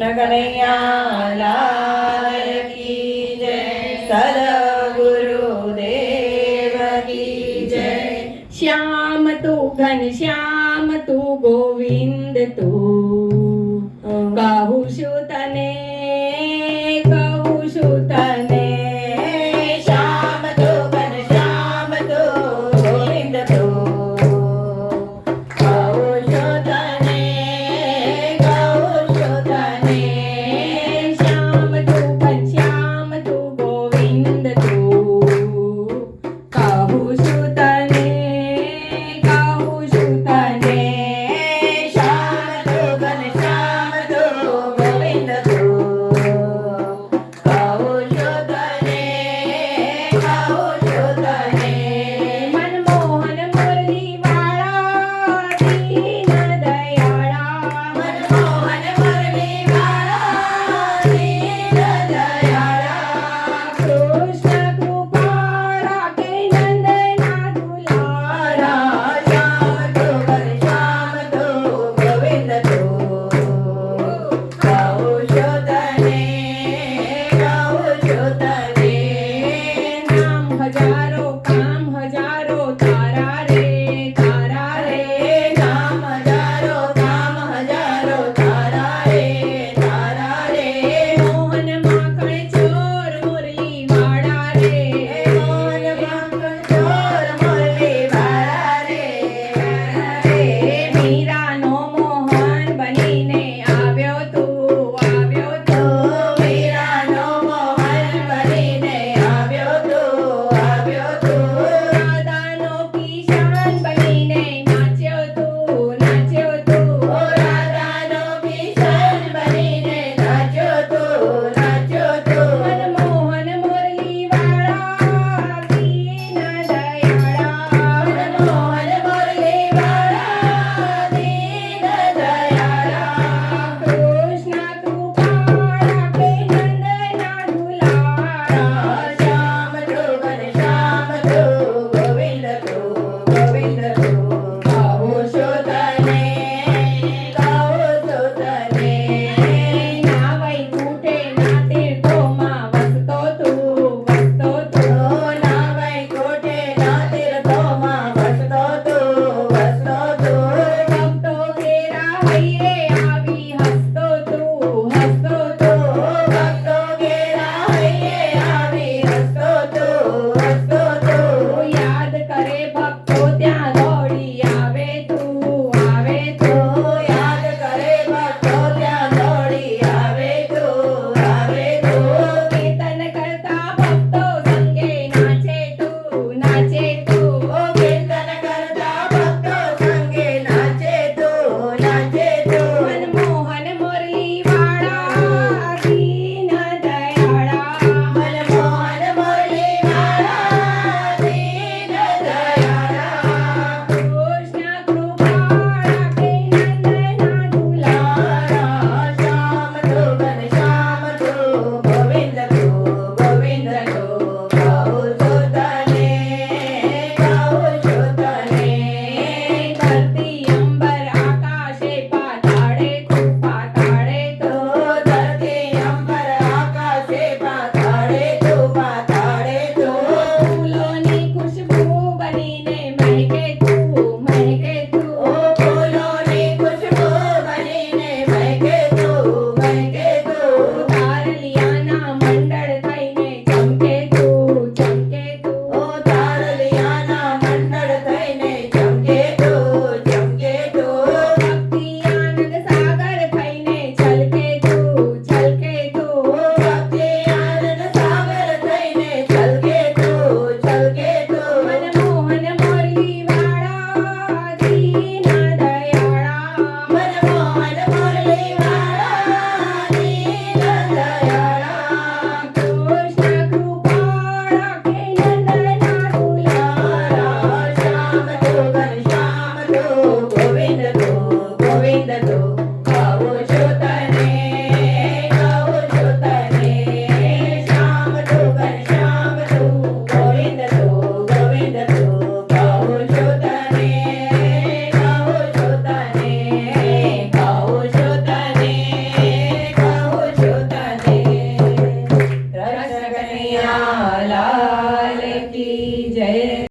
કૃષ્ણ કનૈયા લાલ કી જય સદગુરુ દેવ કી જય શ્યામ તું ઘન શ્યામ તું ગોવિંદ તું કહું છું તને